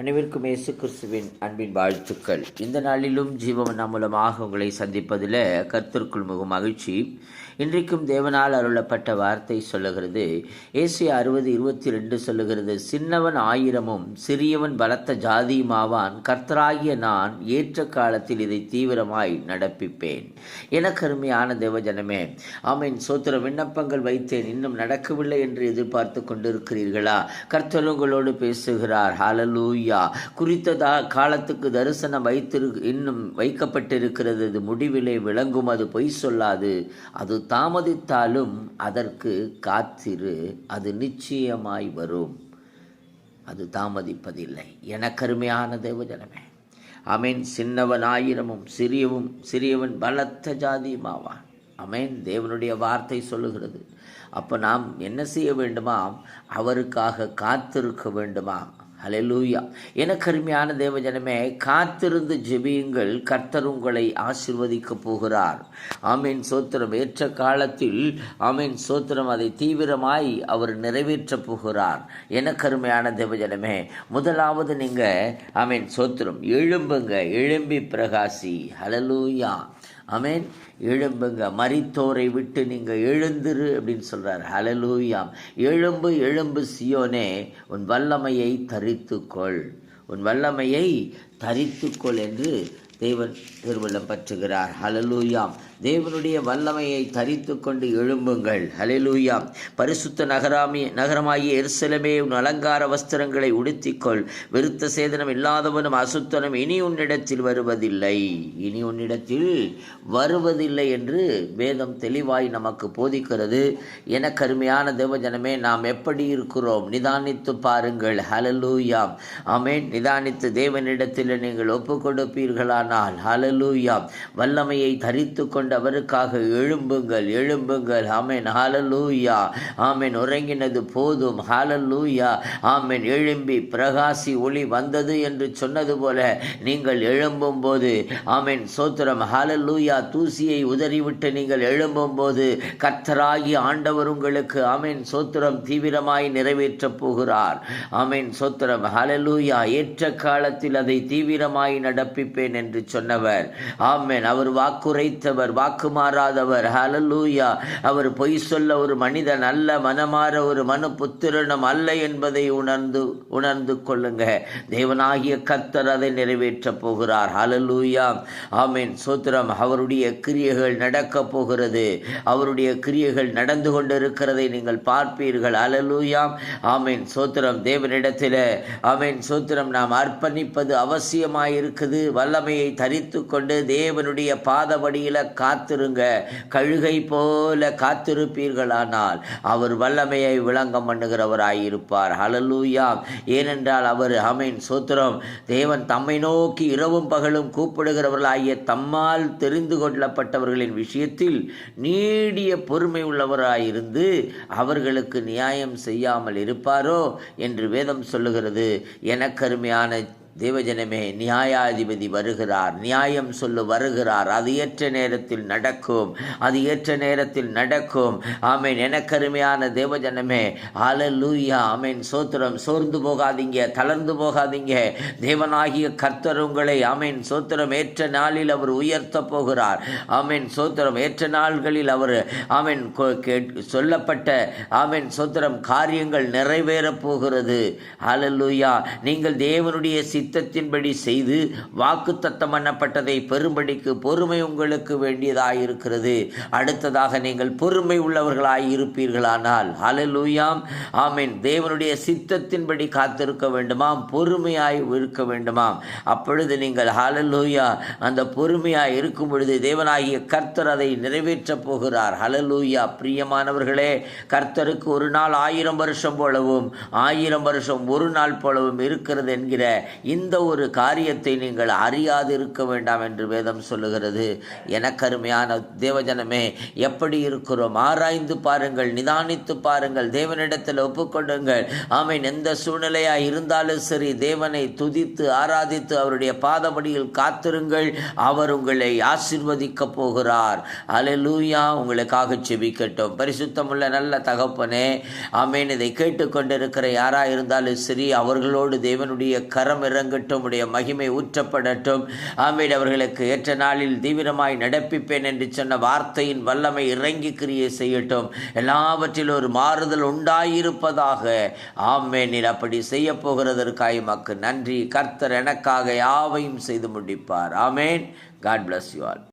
அனைவருக்கும் இயேசு கிறிஸ்துவின் அன்பின் வாழ்த்துக்கள். இந்த நாளிலும் ஜீவமன்னா மூலமாக உங்களை சந்திப்பதில் கர்த்தருக்குள் மிகவும் மகிழ்ச்சி. இன்றைக்கும் தேவனால் அருளப்பட்ட வார்த்தை சொல்லுகிறது. ஏசு அறுபது இருபத்தி ரெண்டு சொல்லுகிறது சின்னவன் ஆயிரமும் சிறியவன் பலத்த ஜாதியுமாவான் கர்த்தராகிய நான் ஏற்ற காலத்தில் இதை தீவிரமாய் நடப்பிப்பேன். எனக்கு அருமையான தேவஜனமே ஆமீன். சோத்திர விண்ணப்பங்கள் வைத்தேன் இன்னும் நடக்கவில்லை என்று எதிர்பார்த்து கொண்டிருக்கிறீர்களா? கர்த்தர் உங்களோடு பேசுகிறார். ஹalleluya. குறித்த குறித்ததா காலத்துக்கு தரிசனம் வைத்திரு இன்னும் வைக்கப்பட்டிருக்கிறது. அது முடிவிலே விளங்கும் அது பொய் சொல்லாது. அது தாமதித்தாலும் அதற்கு காத்திரு அது நிச்சயமாய் வரும். அது தாமதிப்பதில்லை. எனக்கருமையான தேவஜனமே அமேன் சின்னவன் ஆயிரமும் சிறியவும் சிறியவன் பலத்த ஜாதியுமாவான். அமேன் தேவனுடைய வார்த்தை சொல்லுகிறது. அப்போ நாம் என்ன செய்ய வேண்டுமாம்? அவருக்காக காத்திருக்க வேண்டுமா அலலூயா எனக்கு அருமையான தேவஜனமே காத்திருந்து ஜெபியுங்கள் கர்த்தர் உங்களை ஆசிர்வதிக்கப் போகிறார். ஆமீன். சோத்திரம் ஏற்ற காலத்தில் ஆமீன். சோத்திரம் அதை தீவிரமாய் அவர் நிறைவேற்றப் போகிறார். எனக்கு அருமையான தேவஜனமே முதலாவது நீங்க ஆமீன். சோத்திரம் எழும்புங்க. எழும்பி பிரகாசி. அலலூயா அமேன் எழும்புங்க. மறித்தோரை விட்டு நீங்க எழுந்துரு அப்படின்னு சொல்கிறார் ஹலலூயாம் எழும்பு எழும்பு சியோனே உன் வல்லமையை தரித்துக்கொள். உன் வல்லமையை தரித்துக்கொள் என்று தேவன் திருவள்ளம் பற்றுகிறார். ஹலலூயாம் தேவனுடைய வல்லமையை தரித்து கொண்டு எழும்புங்கள். ஹலலூயாம் பரிசுத்த நகராமி நகரமாகிய எரிசலமே உன் அலங்கார வஸ்திரங்களை உடுத்திக்கொள். விருத்த சேதனம் இல்லாதவனும் அசுத்தனும் இனி உன்னிடத்தில் வருவதில்லை. இனி உன்னிடத்தில் வருவதில்லை என்று வேதம் தெளிவாய் நமக்கு போதிக்கிறது. என கருமையான தேவஜனமே நாம் எப்படி இருக்கிறோம்? நிதானித்து பாருங்கள். ஹலலூயாம் ஆமேன். நிதானித்து தேவனிடத்தில் நீங்கள் ஒப்பு ஆனால் ஹலலூயா வல்லமையை தரித்து கொண்டு அவருக்காக எழும்புங்கள் எழும்புங்கள். ஆமேன் ஹாலலூயா ஆமேன் உறங்கினது போதும். ஹாலலூயா ஆமேன் எழும்பி பிரகாசி ஒளி வந்தது என்று சொன்னது போல நீங்கள் எழும்பும் போது ஆமென் சோத்திரம் ஹாலலூயா தூசியை உதறிவிட்டு நீங்கள் எழும்பும் போது கர்த்தராகி ஆண்டவர் உங்களுக்கு ஆமேன் சோத்திரம் தீவிரமாய் நிறைவேற்றப் போகிறார். ஆமேன் சோத்திரம் ஹாலலூயா ஏற்ற காலத்தில் அதை தீவிரமாய் நடப்பிப்பேன் என்று சொன்னவர். ஆமென். அவர் வாக்குரைத்தவர் வாக்கு மாறாதவர் ஹalleluya. அவர் பொய் சொல்ல ஒரு மனிதன் அல்ல மனமாற ஒரு மனு புத்திரனும் அல்ல என்பதை உணர்ந்து உணர்ந்து கொள்ளுங்க. தேவனாகிய கத்தர் அதை நிறைவேற்றப் போகிறார். ஹalleluya. ஆமென். சோத்திரம் அவருடைய கிரியைகள் நடக்கப் போகிறது. அவருடைய கிரியைகள் நடந்து கொண்டிருக்கிறதை நீங்கள் பார்ப்பீர்கள். அலலூயாம் ஆமென். சோத்திரம் தேவனிடத்தில். ஆமென். சோத்திரம் நாம் அர்ப்பணிப்பது அவசியமாயிருக்குது. வல்லமையை மாலையை தரித்து கொண்டு தேவனுடைய பாதபடியில் காத்திருங்க. கழுகை போல காத்திருப்பீர்களானால் அவர் வல்லமையை விளங்கம் பண்ணுகிறவராயிருப்பார். ஹalleluya. ஏனென்றால் அவர் ஆமென் சோத்திரம். தேவன் தம்மை நோக்கி இரவும் பகலும் கூப்பிடுகிறவர்களாகிய தம்மால் தெரிந்து கொள்ளப்பட்டவர்களின் விஷயத்தில் நீடிய பொறுமை உள்ளவராயிருந்து அவர்களுக்கு நியாயம் செய்யாமல் இருப்பாரோ என்று வேதம் சொல்லுகிறது. எனக்கருமையான தேவஜனமே நியாயாதிபதி வருகிறார். நியாயம் சொல்ல வருகிறார். அது ஏற்ற நேரத்தில் நடக்கும். அது ஏற்ற நேரத்தில் நடக்கும். ஆமேன். எனக்கருமையான தேவஜனமே ஹalleluya. ஆமேன். சோத்திரம் சோர்ந்து போகாதீங்க தளர்ந்து போகாதீங்க. தேவனாகிய கர்த்தர் உங்களை ஆமேன். சோத்திரம் ஏற்ற நாளில் அவர் உயர்த்த போகிறார். ஆமேன். சோத்திரம் ஏற்ற நாள்களில் அவர் ஆமேன் சொல்லப்பட்ட ஆமேன். சோத்திரம் காரியங்கள் நிறைவேறப் போகிறது. ஹalleluya. நீங்கள் தேவனுடைய சித்தத்தின்படி செய்து வாக்கு தத்தம் பண்ணப்பட்டதை பெறும்படிக்கு பொறுமை உங்களுக்கு வேண்டியதாயிருக்கிறது. அடுத்ததாக நீங்கள் பொறுமை உள்ளவர்களாய் இருப்பீர்களானால் அலலூயாம் ஆமீன். தேவனுடைய சித்தத்தின்படி காத்திருக்க வேண்டுமாம் பொறுமையாய் இருக்க வேண்டுமாம். அப்பொழுது நீங்கள் ஹலலூயா அந்த பொறுமையாய் இருக்கும் பொழுது தேவனாகிய கர்த்தர் அதை நிறைவேற்றப் போகிறார். ஹலலூயா பிரியமானவர்களே கர்த்தருக்கு ஒரு நாள் ஆயிரம் வருஷம் போலவும் ஆயிரம் வருஷம் ஒரு நாள் போலவும் இருக்கிறது என்கிற இந்த ஒரு காரியத்தை நீங்கள் அறியாதிருக்க வேண்டாம் என்று வேதம் சொல்லுகிறது. எனக்கருமையான தேவஜனமே எப்படி இருக்கிறோம்? ஆராய்ந்து பாருங்கள் நிதானித்து பாருங்கள் தேவனிடத்தில் ஒப்புக்கொள்ளுங்கள். ஆமீன். எந்த சூழ்நிலையாக இருந்தாலும் சரி தேவனை துதித்து ஆராதித்து அவருடைய பாதபடியில் காத்திருங்கள். அவர் உங்களை ஆசிர்வதிக்க போகிறார். அலலூயா உங்களுக்காக செபிக்கட்டும் பரிசுத்தமுள்ள நல்ல தகப்பனே ஆமீன். இதை கேட்டுக்கொண்டிருக்கிற யாராக இருந்தாலும் சரி அவர்களோடு தேவனுடைய கரம் இறங்கட்டும் உடைய மகிமை ஊற்றப்படட்டும். ஆமீன் அவர்களுக்கு ஏற்ற நாளில் தீவிரமாய் நடப்பிப்பேன் என்று சொன்ன வார்த்தையின் வல்லமை இறங்கி கிரியை செய்யட்டும். எல்லாவற்றிலும் ஒரு மாறுதல் உண்டாயிருப்பதாக. ஆமேன் அப்படி செய்ய போகிறதற்காக மக்கு நன்றி. கர்த்தர் எனக்காக யாவையும் செய்து முடிப்பார். Amen. God bless you all